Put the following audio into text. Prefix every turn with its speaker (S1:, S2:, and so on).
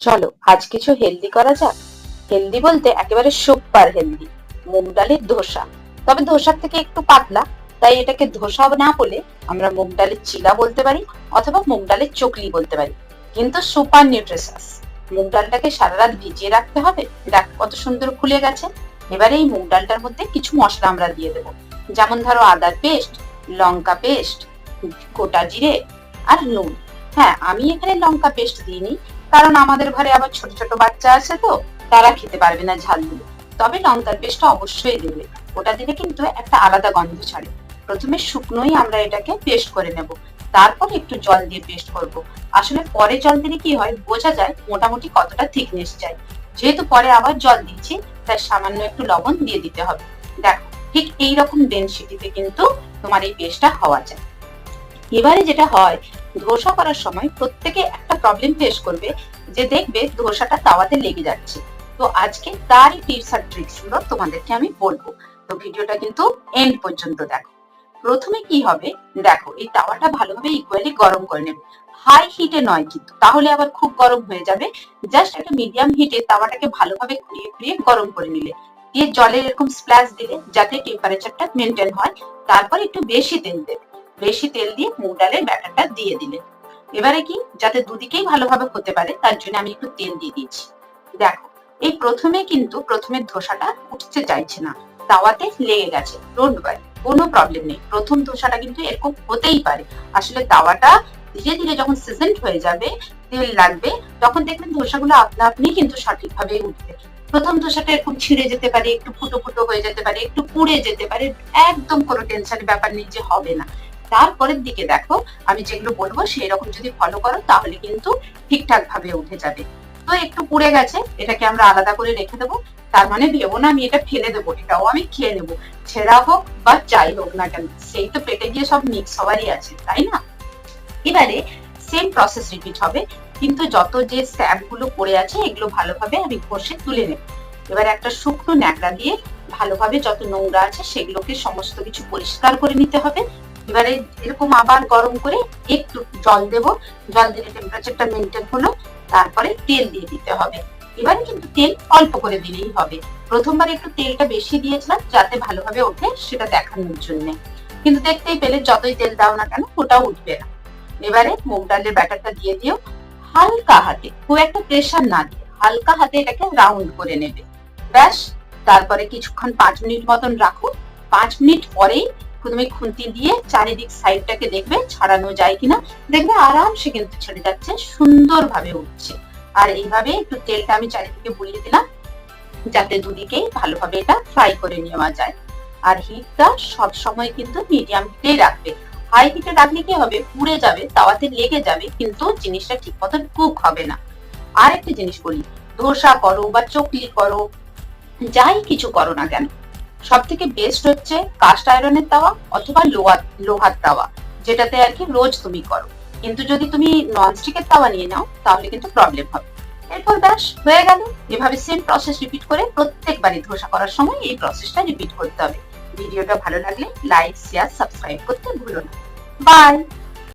S1: চলো, আজ কিছু হেলদি করা যাক। হেলদি বলতে একেবারে সুপার হেলদি, মুগ ডালের ধোসা। তবে ধোসার থেকে একটু পাতলা, তাই এটাকে ধোসা না বলে আমরা মুগ ডালের চিলা বলতে পারি, অথবা মুগ ডালের চকলি বলতে পারি। কিন্তু সুপার নিউট্রিশাস। মুগ ডালটাকে সারা রাত ভিজিয়ে রাখতে হবে। দেখ, কত সুন্দর খুলে গেছে। এবারে এই মুগ ডালটার মধ্যে কিছু মশলা আমরা দিয়ে দেবো। যেমন ধরো আদার পেস্ট, লঙ্কা পেস্ট, গোটা জিরে আর নুন। হ্যাঁ আমি এখানে লঙ্কা পেস্ট দিইনি কারণ আমাদের ঘরে আবার ছোট ছোট বাচ্চা আছে তো, তারা খেতে পারবে না ঝাল দিয়ে তবে লঙ্কার পেস্টটা অবশ্যই দেবে। ওটা দিলে কিন্তু একটা আলাদা গন্ধ ছাড়ে। প্রথমে শুকনোই আমরা এটাকে পেস্ট করে নেব। তারপর একটু জল দিয়ে পেস্ট করব। আসলে পরে জল দিলে কি হয়, বোঝা যায় মোটামুটি কতটা থিকনেস চাই। যেহেতু পরে আবার জল দিচ্ছি, তাই সামান্য একটু লবণ দিয়ে দিতে হবে। দেখো, ঠিক এইরকম ডেনসিটিতে কিন্তু তোমার এই পেস্টটা হওয়া যায়। এবারে যেটা হয় ধোসা করার সময় প্রত্যেকে একটা প্রবলেম ফেস করবে যে দেখবে ধোসাটা তাওয়াতে লেগে যাচ্ছে। তো আজকে তারই টিপস আর ট্রিক্সগুলো তোমাদেরকে আমি বলব। তো ভিডিওটা কিন্তু এন্ড পর্যন্ত দেখো। প্রথমে কি হবে? দেখো, এই তাওয়াটা ভালোভাবে ইকুয়ালি গরম করে নেবে। হাই হিটে নয় কিন্তু, তাহলে আবার খুব গরম হয়ে যাবে। জাস্ট একটা মিডিয়াম হিটে তাওয়াটাকে ভালোভাবে ঘুরিয়ে ঘুরিয়ে গরম করে নিলে। দিয়ে জলের এরকম স্প্ল্যাশ দিলে, যাতে টেম্পারেচারটা মেনটেন হয়। তারপর একটু বেশি তেল দেবে। বেশি তেল দিয়ে মুগ ডালের ব্যাটারটা দিয়ে দিলে এবারে কি? যাতে দুদিকেই ভালোভাবে হতে পারে, তার জন্য আমি একটু তেল দিয়ে দিয়েছি। দেখো, এই প্রথমে কিন্তু প্রথমে ধোসাটা উঠতে চাইছে না। তাওয়াতে লেগে গেছে। ডোন্ট ওয়ারি কোনো প্রবলেম নেই। প্রথম ধোসাটা কিন্তু এরকম হতেই পারে। আসলে তাওয়াটা ধীরে ধীরে যখন সিজেন্ট হয়ে যাবে, তেল লাগবে, তখন দেখবেন ধোসাগুলো আপনা আপনি কিন্তু সঠিকভাবে উঠবে। প্রথম ধোসাটা এরকম ছিঁড়ে যেতে পারে, একটু ফুটো ফুটো হয়ে যেতে পারে, একটু পুড়ে যেতে পারে, একদম কোনো টেনশনের ব্যাপার নেই যে হবে না। তারপরের দিকে দেখো, আমি যেগুলো বলব সেই রকম যদি ফলো করো, তাহলে কিন্তু ঠিকঠাক ভাবে উঠে যাবে। তো একটু পুড়ে গেছে, এটাকে আমরা আলাদা করে রেখে দেবো। তার মানে ভেবো না, আমি এটা ফেলে দেবো, এটাও আমি খেয়ে নেব। ছেঁড়া হোক বা যাই হোক না কেন, সেই তো পেটে গিয়ে সব মিক্স হওয়ারই আছে, তাই না? এবারে সেম প্রসেস রিপিট হবে, কিন্তু যত যে স্যাপগুলো পড়ে আছে, এগুলো ভালোভাবে আমি ঘষে তুলে নেব। এবারে একটা শুকনো ন্যাকড়া দিয়ে ভালোভাবে যত নোংরা আছে, সেগুলোকে সমস্ত কিছু পরিষ্কার করে নিতে হবে। এবারে এরকম আবার গরম করে একটু জল দেব। জল দিলে টেম্পারেচারটা মেনটেন হলো, তারপরে তেল দিয়ে দিতে হবে। এবারে কিন্তু তেল অল্প করে দিলেই হবে। প্রথমবার একটু তেলটা বেশি দিয়েছিলাম, যাতে ভালোভাবে ওঠে, সেটা দেখানোর জন্য। কিন্তু দেখতেই পেলে যতই তেল দাও না কেন, ওটাও উঠবে না। এবারে মুগ ডালের ব্যাটারটা দিয়ে দিও। হালকা হাতে, খুব একটা প্রেশার না দিয়ে, হালকা হাতে এটাকে রাউন্ড করে নেবে। ব্যাস, তারপরে কিছুক্ষণ পাঁচ মিনিট মতন রাখো। পাঁচ মিনিট পরেই তুমি খুন্তি দিয়ে চারিদিক সাইডটাকে দেখবে ছাড়ানো যায় কিনা। দেখবে আরামসে কিন্তু ছেড়ে যাচ্ছে, সুন্দরভাবে উঠছে। আর এইভাবে একটু তেলটা আমি চারিদিকে বুলিয়ে দিলাম, যাতে দুদিকেই ভালোভাবে এটা ফ্রাই করে নেওয়া যায়। আর হিটটা সব সময় কিন্তু মিডিয়াম হিটেই রাখবে। হাই হিটে রাখলে কি হবে? পুড়ে যাবে, তাওয়াতে লেগে যাবে, কিন্তু জিনিসটা ঠিক মতন কুক হবে না। আর একটা জিনিস বলি ধোসা করো বা চকলি করো, যাই কিছু করো না কেন সব থেকে বেস্ট হচ্ছে কাস্ট আয়রনের তাওয়া অথবা লোহার লোহার তাওয়া যেটাতে আর কি রোজ তুমি করো। কিন্তু যদি তুমি ননস্টিকের তাওয়া নিয়ে নাও, তাহলে কিন্তু প্রবলেম হবে। এরপর ব্যাস, হয়ে গেল। এভাবে সেম প্রসেস রিপিট করে প্রত্যেকবারই ধোসা করার সময় এই প্রসেসটা রিপিট করতে হবে। ভিডিওটা ভালো লাগলে লাইক শেয়ার সাবস্ক্রাইব করতে ভুলো না। বাই